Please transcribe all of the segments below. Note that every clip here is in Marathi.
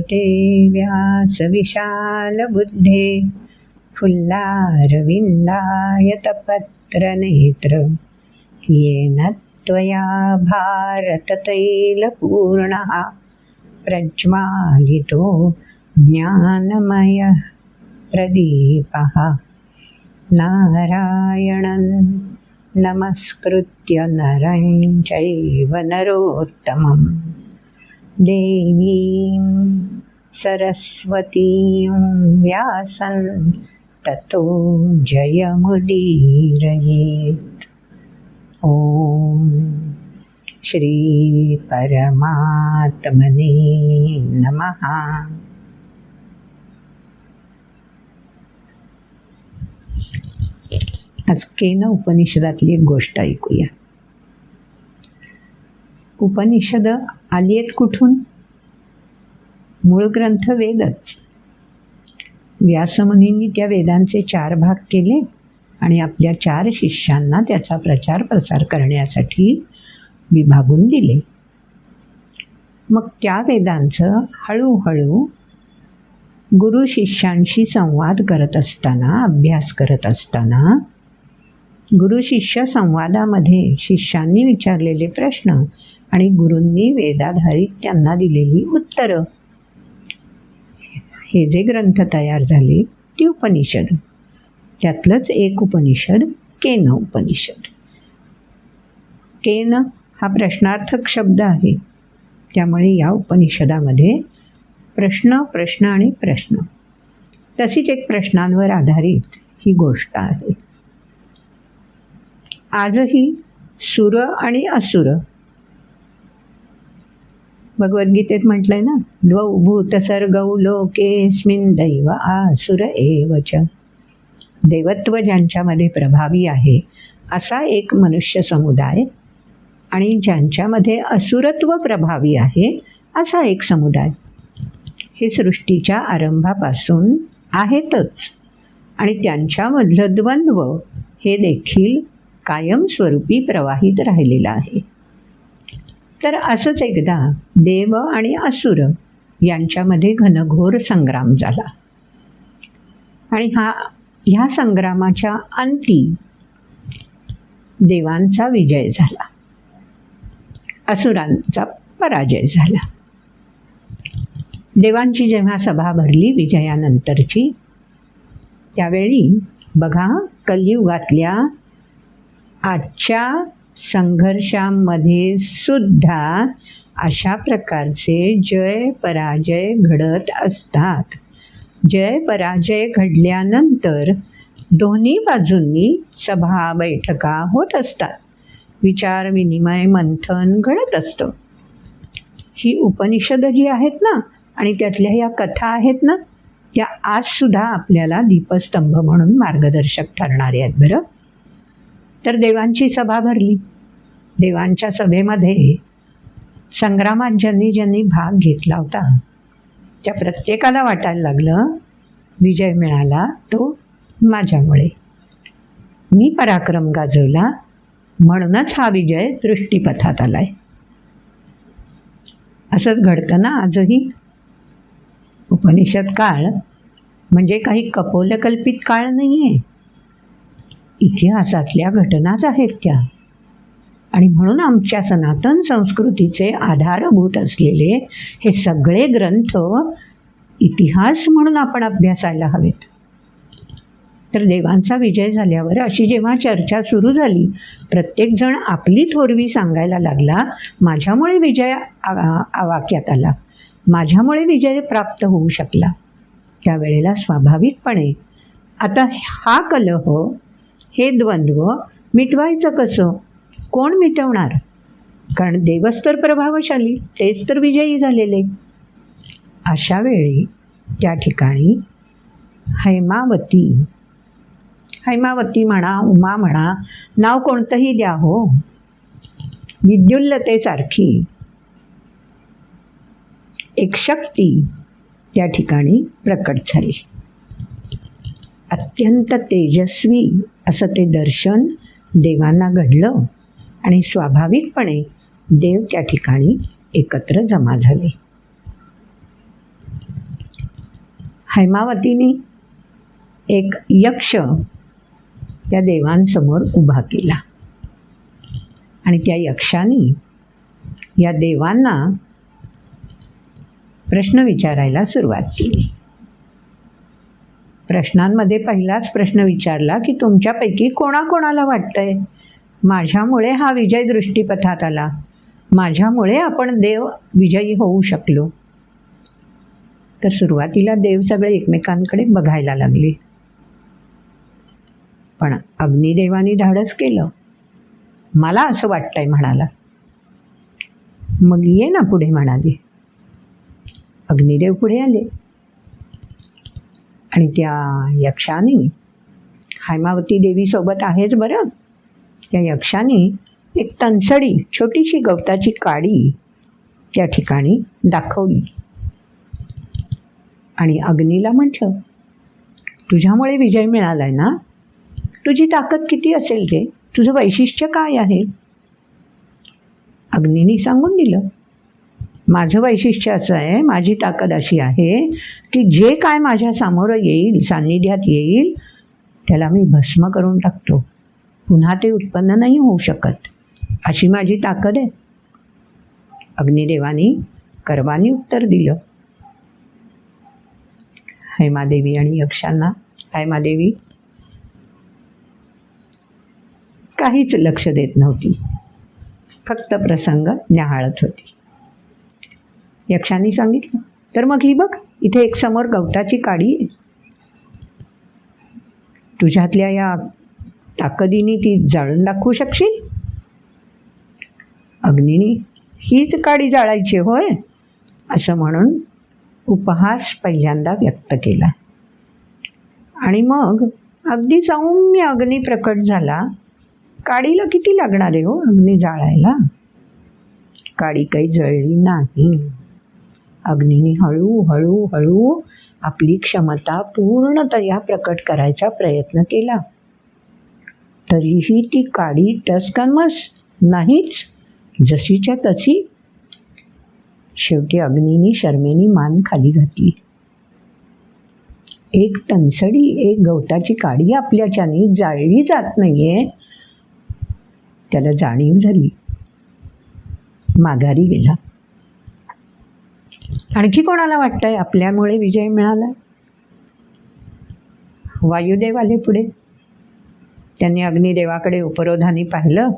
ते व्यासविशालबुद्धे फुल्लारविन्दायतपत्रनेत्र येन त्वया भारततैलपूर्णः प्रज्वालितो ज्ञानमयः प्रदीपः। नारायणं नमस्कृत्य नरं चैव नरोत्तमम्। देवीं सरस्वतीं व्यासं ततो जयमुदीरयेत्। ॐ श्रीपरमात्मने नमः। आज केन उपनिषदातली एक गोष्ट ऐकूया। उपनिषद आली आहेत कुठून? मूळ ग्रंथ वेदच. व्यासमुनींनी त्या वेदांचे चार भाग केले आणि आपल्या चार शिष्यांना त्याचा प्रचार प्रसार करण्यासाठी विभागून दिले. मग त्या वेदांचं हळूहळू गुरु शिष्यांशी संवाद करत असताना अभ्यास करत असताना गुरु शिष्य संवादामध्ये शिष्यांनी विचारलेले प्रश्न आणि गुरूंनी वेदाधारित त्यांना दिलेली उत्तरं. हे जे ग्रंथ तयार झाले ती उपनिषद. त्यातलंच एक उपनिषद केन उपनिषद. केन हा प्रश्नार्थक शब्द आहे. त्यामुळे या उपनिषदामध्ये प्रश्न प्रश्न आणि प्रश्न. तशीच एक प्रश्नांवर आधारित ही गोष्ट आहे. आजही सुर आणि असुर भगवद्गीतेत म्हटलंय ना द्वौ भूतसर्गौ लोकेस्मिन दैव आसुर एवच देवत्व ज्यांच्यामध्ये प्रभावी आहे असा एक मनुष्य समुदाय आणि ज्यांच्यामध्ये असुरत्व प्रभावी आहे असा एक समुदाय. हे सृष्टीच्या आरंभापासून आहेतच आणि त्यांच्यामधलं द्वंद्व हे देखील कायमस्वरूपी प्रवाहित राहिलेला आहे. तर असंच एकदा देव आणि असुर यांच्यामध्ये घनघोर संग्राम झाला. आणि हा ह्या संग्रामाच्या अंती देवांचा विजय झाला. असुरांचा पराजय झाला. देवांची जेव्हा सभा भरली विजयानंतरची त्यावेळी बघा कलियुगातल्या आजच्या संघर्षांमध्ये सुद्धा अशा प्रकारचे जय पराजय घडत असतात. जय पराजय घडल्यानंतर दोन्ही बाजूंनी सभा बैठका होत असतात. विचार विनिमय मंथन घडत असतं. ही उपनिषदं जी आहेत ना आणि त्यातल्या या कथा आहेत ना त्या आजसुद्धा आपल्याला दीपस्तंभ म्हणून मार्गदर्शक ठरणारे आहेत बरं. तर देवांची सभा भरली. देवांच्या सभेमध्ये संग्रामात ज्यांनी ज्यांनी भाग घेतला होता त्या प्रत्येकाला वाटायला लागलं विजय मिळाला तो माझ्यामुळे. मी पराक्रम गाजवला म्हणूनच हा विजय दृष्टीपथात आलाय. असंच घडतं ना आजही? उपनिषद काळ म्हणजे काही कपोलकल्पित काळ नाही आहे इतिहासातल्या घटनाच आहेत त्या. आणि म्हणून आमच्या सनातन संस्कृतीचे आधारभूत असलेले हे सगळे ग्रंथ इतिहास म्हणून आपण अभ्यासायला हवेत. तर देवांचा विजय झाल्यावर अशी जेव्हा चर्चा सुरू झाली प्रत्येकजण आपली थोरवी सांगायला लागला माझ्यामुळे विजय आ- आवाक्यात आला. माझ्यामुळे विजय प्राप्त होऊ शकला. त्यावेळेला स्वाभाविकपणे आता हा कलह हो, हे द्वंद्व मिटवायचं कसं? कोण मिटवणार? कारण देवच तर प्रभावशाली तेच तर विजयी झालेले. अशा वेळी त्या ठिकाणी हैमावती हैमावती म्हणा उमा म्हणा नाव कोणतंही द्या हो. विद्युल्लतेसारखी एक शक्ती त्या ठिकाणी प्रकट झाली. अत्यंत तेजस्वी असं ते दर्शन देवांना घडलं आणि स्वाभाविकपणे देव त्या ठिकाणी एकत्र जमा झाले. हैमावतीने एक यक्ष त्या देवांसमोर उभा केला आणि त्या यक्षाने या देवांना प्रश्न विचारायला सुरुवात केली. प्रश्नांमध्ये पहिलाच प्रश्न विचारला की तुमच्यापैकी कोणाकोणाला वाटतंय? माझ्यामुळे हा विजय दृष्टीपथात आला. माझ्यामुळे आपण देव विजयी होऊ शकलो. तर सुरुवातीला देव सगळे एकमेकांकडे बघायला लागले. पण अग्निदेवानी धाडस केलं. मला असं वाटतंय म्हणाला. मग ये ना पुढे म्हणाले. अग्निदेव पुढे आले. आणि त्या यक्षाने हैमावती देवीसोबत आहेच बरं. त्या यक्षाने एक तनसडी छोटीशी गवताची काडी त्या ठिकाणी दाखवली. आणि अग्नीला म्हटलं तुझ्यामुळे विजय मिळाला आहे ना? तुझी ताकद किती असेल रे? तुझं वैशिष्ट्य काय आहे? अग्नीने सांगून दिलं माझं वैशिष्ट्य असं आहे माझी ताकद अशी आहे की जे काय माझ्यासमोर येईल सान्निध्यात येईल त्याला मी भस्म करून टाकतो. पुन्हा ते उत्पन्न नाही होऊ शकत. अशी माझी ताकद आहे. अग्निदेवानी कर्वानी उत्तर दिलं. हैमादेवी आणि यक्षांना हैमादेवी काहीच लक्ष देत नव्हती. फक्त प्रसंग न्याहाळत होती. यक्षांनी सांगितलं. तर मग ही बघ इथे एक समोर गवताची काडी आहे. तुझ्यातल्या या ताकदीने ती जाळून दाखवू शकशील? अग्नीनी हीच काडी जाळायची होय? असं म्हणून उपहास पहिल्यांदा व्यक्त केला. आणि मग अगदी सौम्य अग्नी प्रकट झाला. काडीला किती लागणार आहे हो अग्नी जाळायला? काडी काही जळली नाही. अग्नीने हळूहळू हळू आपली क्षमता पूर्णतया प्रकट करायचा प्रयत्न केला. तरीही ती काडी टसकनमस नाहीच जशीच्या तशी. शेवटी अग्नीने शर्मेनी मान खाली घातली. एक तनसडी एक गवताची काडी आपल्याच्याने जाळली जात नाहीये. त्याला जाणीव झाली. माघारी गेला. आणखी कोणाला वाटतंय? आपल्यामुळे विजय मिळाला. वायुदेव आले पुढे. त्यांनी अग्निदेवाकडे उपरोधाने पाहिलं.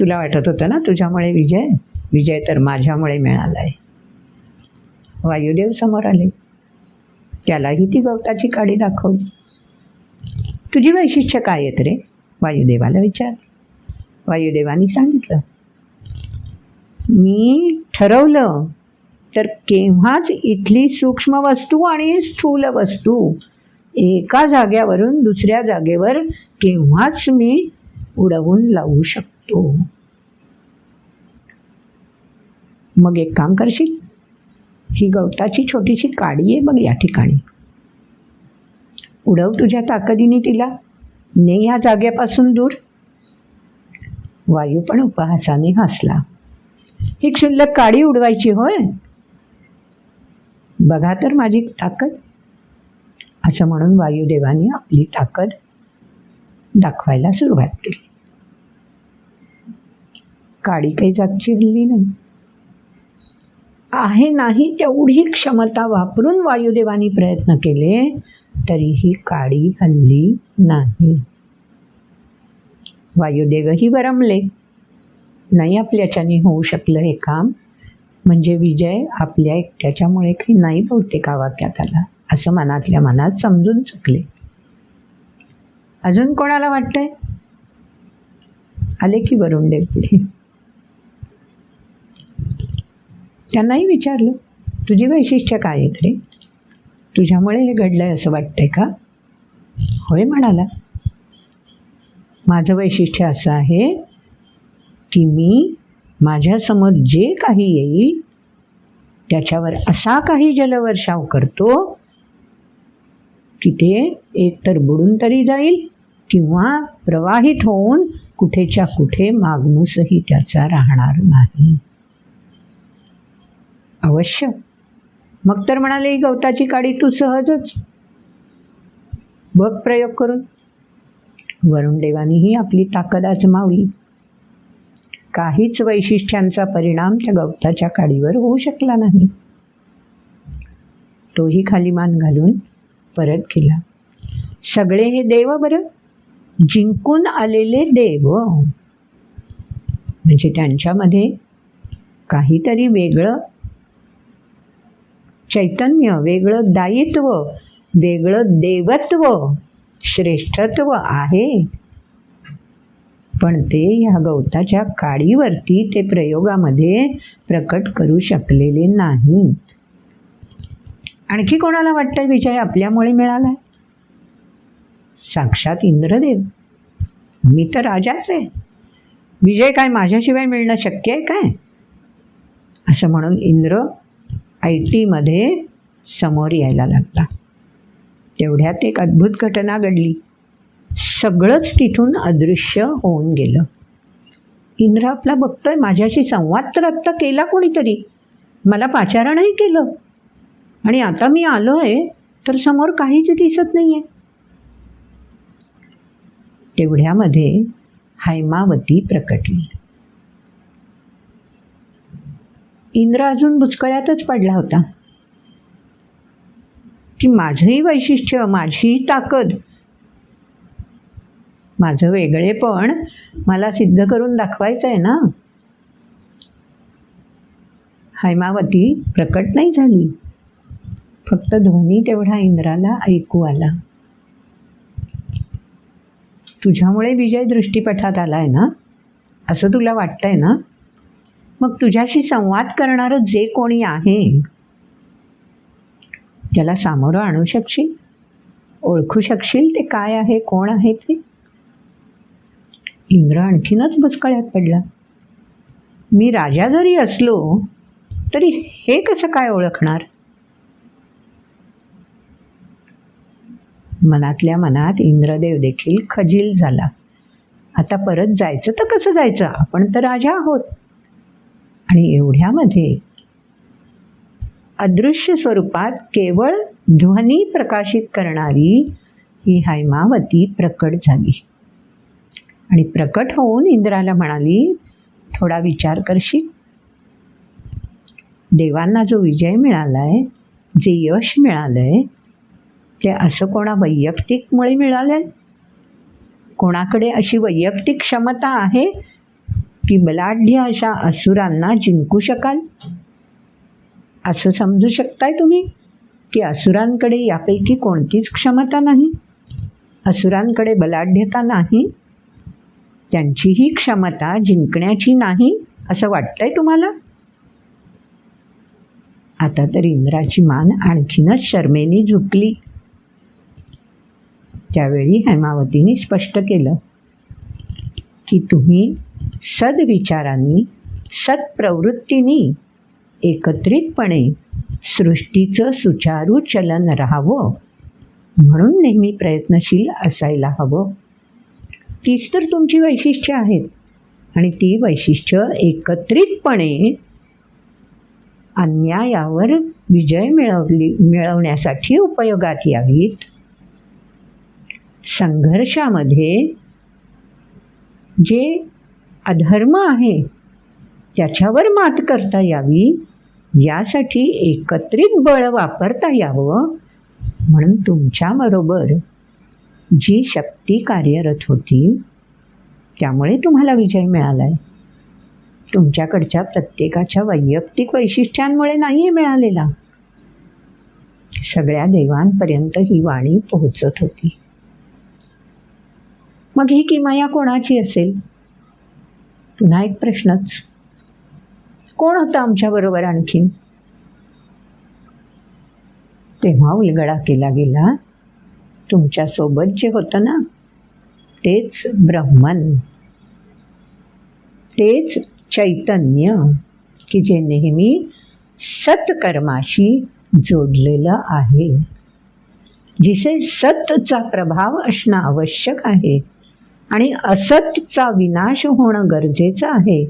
तुला वाटत होतं ना तुझ्यामुळे विजय? विजय तर माझ्यामुळे मिळाला आहे वायुदेव समोर आले. त्यालाही ती गवताची काडी दाखवली. तुझी वैशिष्ट्य काय आहेत रे? वायुदेवाला विचार. वायुदेवानी सांगितलं. मी ठरवलं तर केव्हाच इथली सूक्ष्म वस्तू आणि स्थूल वस्तू एका जाग्यावरून दुसऱ्या जागेवर केव्हाच मी उडवून लावू शकतो? मग एक काम करशील? ही गवताची छोटीशी काडी आहे बघ या ठिकाणी. उडव तुझ्या ताकदीने तिला. ने ह्या जागेपासून दूर. वायू पण उपहासाने हसला. ही क्षुल्लक काडी उडवायची होय? बघा तर माझी ताकद. असं म्हणून वायुदेवाने आपली ताकद दाखवायला सुरुवात केली. काडी काही जागची हल्ली नाही. आहे नाही तेवढी क्षमता वापरून वायुदेवानी प्रयत्न केले तरीही काळी हल्ली नाही. वायुदेवही बरमले नाही आपल्याच्याने होऊ शकलं हे काम. म्हणजे विजय आपल्या एकट्याच्यामुळे काही नाही बहुतेक वाक्यात आला. असं मनातल्या मनात समजून चुकले. अजून कोणाला वाटतंय? आले की वरुण देव पुढे. त्यांनाही विचारलं तुझी वैशिष्ट्य काय आहेत रे? तुझ्यामुळे हे घडलंय असं वाटतंय का? होय म्हणाला. माझं वैशिष्ट्य असं आहे की मी माझ्यासमोर जे काही येईल त्याच्यावर असा काही जलवर्षाव करतो की ते एकतर बुडून तरी जाईल किंवा प्रवाहित होऊन कुठेच्या कुठे मागमूसही त्याचा राहणार नाही. अवश्य. मग तर म्हणाले गवताची काडी तू सहजच बघ प्रयोग करून. वरुणदेवानीही आपली ताकद आजमावली. काहीच वैशिष्ट्यांचा परिणाम त्या गवताच्या काडीवर होऊ शकला नाही. तोही खाली मान घालून परत केला. सगळे हे देव बरं? जिंकून आलेले देव. म्हणजे त्यांच्यामध्ये काहीतरी वेगळं चैतन्य वेगळं दायित्व वेगळं देवत्व श्रेष्ठत्व आहे. पण ते ह्या गवताच्या काडीवरती ते प्रयोगामध्ये प्रकट करू शकलेले नाही. आणखी कोणाला वाटतं विजय आपल्यामुळे मिळालाय? साक्षात इंद्रदेव. मी तर राजाच. आहे विजय काय माझ्याशिवाय मिळणं शक्य आहे काय? असं म्हणून इंद्र आय टीमध्ये समोर यायला लागला. तेवढ्यात एक अद्भुत घटना घडली. सगळंच तिथून अदृश्य होऊन गेलं. इंद्र आपला बघतोय माझ्याशी संवाद तर आत्ता केला कोणीतरी. मला पाचारणही केलं. आणि आता मी आलो आहे तर समोर काहीच दिसत नाही आहे तेवढ्यामध्ये हैमावती प्रकटली. इंद्र अजून बुचकळ्यातच पडला होता. की माझंही वैशिष्ट्य माझी ताकद माझं वेगळेपण मला सिद्ध करून दाखवायचं आहे ना. हैमावती प्रकट नाही झाली. फक्त ध्वनी तेवढा इंद्राला ऐकू आला. तुझ्यामुळे विजय दृष्टीपथात आला आहे ना? असं तुला वाटतंय ना? मग तुझ्याशी संवाद करणारं जे कोणी आहे त्याला सामोरं आणू शकशील? ओळखू शकशील ते काय आहे कोण आहे ते? इंद्र आणखीनच बुचकळ्यात पडला. मी राजा जरी असलो तरी हे कसं काय ओळखणार? मनातल्या मनात इंद्रदेव देखील खजील झाला. आता परत जायचं तर कसं जायचं? आपण तर राजा आहोत. आणि एवढ्यामध्ये अदृश्य स्वरूपात केवळ ध्वनी प्रकाशित करणारी ही हैमावती प्रकट झाली. आणि प्रकट होऊन इंद्राला म्हणाली थोडा विचार करशील? देवांना जो विजय मिळाला आहे जे यश मिळालं आहे ते असं कोणा वैयक्तिकमुळे मिळालं आहे कोणाकडे अशी वैयक्तिक क्षमता आहे की बलाढ्य अशा असुरांना जिंकू शकाल? असं समजू शकताय तुम्ही की असुरांकडे यापैकी कोणतीच क्षमता नाही? असुरांकडे बलाढ्यता नाही? त्यांची ही क्षमता जिंकण्याची नाही असं वाटतंय तुम्हाला? आता तर इंद्राची मान आणखीनच शर्मेनी झुकली. त्यावेळी हेमावतीने स्पष्ट केलं की तुम्ही सद्विचारांनी सत्प्रवृत्तीनी एकत्रितपणे सृष्टीचं सुचारू चलन राहावं म्हणून नेहमी प्रयत्नशील असायला हवं. तीच तर तुमची वैशिष्ट्य आहेत. आणि ती वैशिष्ट्य एकत्रितपणे अन्यायावर विजय मिळवली मिळवण्यासाठी उपयोगात यावीत. संघर्षामध्ये जे अधर्म आहे त्याच्यावर मात करता यावी. यासाठी एकत्रित बळ वापरता यावं. म्हणून तुमच्याबरोबर जी शक्ती कार्यरत होती त्यामुळे तुम्हाला विजय मिळाला आहे तुमच्याकडच्या प्रत्येकाच्या वैयक्तिक वैशिष्ट्यांमुळे नाही आहे मिळालेला. सगळ्या देवांपर्यंत ही वाणी पोहोचत होती. मग ही किमया कोणाची असेल? पुन्हा एक प्रश्नच. कोण होतं आमच्याबरोबर आणखीन? तेव्हा उलगडा केला गेला तुमच्यासोबत जे होतं ना तेच ब्रह्मन. तेच चैतन्य की जे नेहमी सत्कर्माशी जोडलेलं आहे. जिथे सतचा प्रभाव असणं आवश्यक आहे आणि असतचा विनाश होणं गरजेचं आहे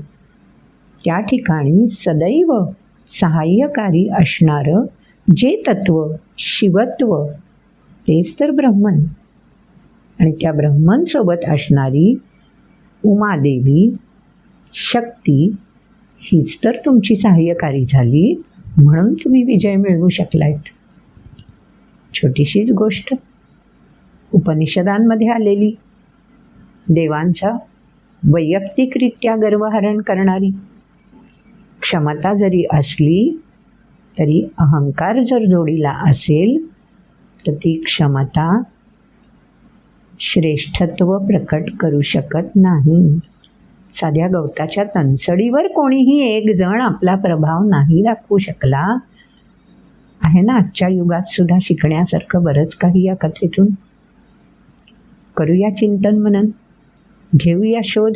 त्या ठिकाणी सदैव सहाय्यकारी असणारं जे तत्व शिवत्व तेच तर ब्रह्मन आणि त्या ब्रह्मनसोबत असणारी उमादेवी शक्ती हीच तर तुमची सहाय्यकारी झाली म्हणून तुम्ही विजय मिळवू शकलायत. छोटीशीच गोष्ट. उपनिषदांमध्ये आलेली. देवांचा वैयक्तिकरित्या गर्वहरण करणारी. क्षमता जरी असली तरी अहंकार जर जोडीला असेल तर ती क्षमता श्रेष्ठत्व प्रकट करू शकत नाही. साध्या गवताच्या तनसडीवर कोणीही एक जण आपला प्रभाव नाही दाखवू शकला. आहे ना? आजच्या युगात सुद्धा शिकण्यासारखं बरंच काही या कथेतून. करूया चिंतन मनन. घेऊया शोध.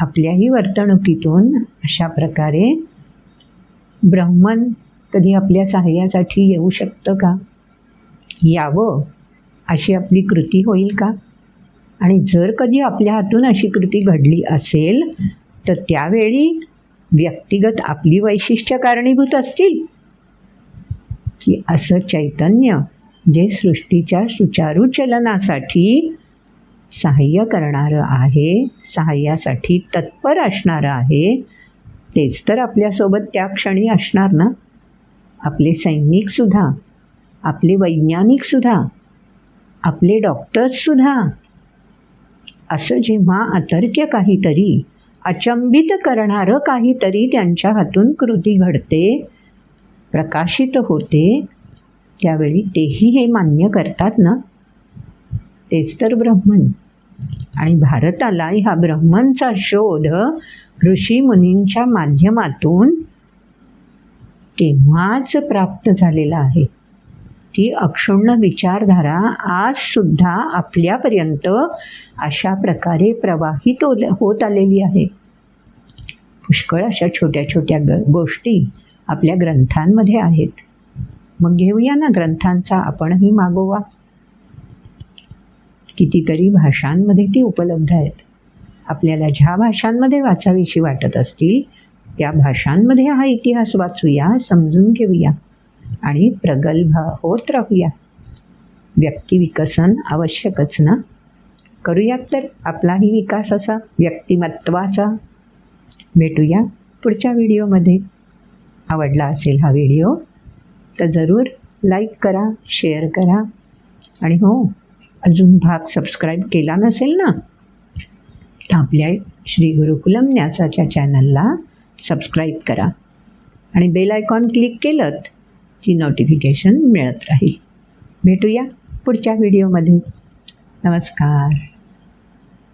आपल्याही वर्तणुकीतून अशा प्रकारे ब्रह्मन कधी आपल्या सहाय्यासाठी येऊ शकतं का? यावं अशी आपली कृती होईल का? आणि जर कधी आपल्या हातून अशी कृती घडली असेल तर त्यावेळी व्यक्तिगत आपली वैशिष्ट्य कारणीभूत असतील. की असं चैतन्य जे सृष्टीच्या सुचारू चलनासाठी सहाय्य करणारं आहे सहाय्यासाठी तत्पर असणारं आहे तेच तर आपल्यासोबत त्या क्षणी असणार ना? आपले सैनिकसुद्धा आपले वैज्ञानिकसुद्धा आपले डॉक्टर्ससुद्धा असं जेव्हा अतर्क्य काहीतरी अचंबित करणारं काहीतरी त्यांच्या हातून कृती घडते प्रकाशित होते त्यावेळी तेही हे मान्य करतात ना? तेच तर ब्रह्मन आणि भारताला ह्या ब्रह्मनचा शोध ऋषी मुनींच्या माध्यमातून केव्हाच प्राप्त झालेला आहे? ती अक्षुण्ण विचारधारा आजसुद्धा आपल्यापर्यंत अशा प्रकारे प्रवाहित होत आलेली आहे. पुष्कळ अशा छोट्या छोट्या ग गोष्टी आपल्या ग्रंथांमध्ये आहेत. मग घेऊया ना ग्रंथांचा आपणही मागोवा. कितीतरी भाषांमध्ये ती उपलब्ध आहेत. आपल्याला ज्या भाषांमध्ये वाचावीशी वाटत असतील त्या भाषांमध्ये हा इतिहास वाचूया समजून घेऊया. आणि प्रगल्भ होत राहूया. व्यक्तिविकसन आवश्यकच ना? करूयात तर आपलाही विकास असा व्यक्तिमत्वाचा. भेटूया पुढच्या व्हिडिओमध्ये. आवडला असेल हा व्हिडिओ तर जरूर लाईक करा शेअर करा. आणि हो अजून भाग सबस्क्राईब केला नसेल ना? तर आपल्या श्री गुरुकुलम न्यासाच्या चॅनलला सबस्क्राईब करा. आणि बेल आयकॉन क्लिक केलं ही नोटिफिकेशन मिळत राहील. भेटूया पुढच्या व्हिडिओमध्ये नमस्कार.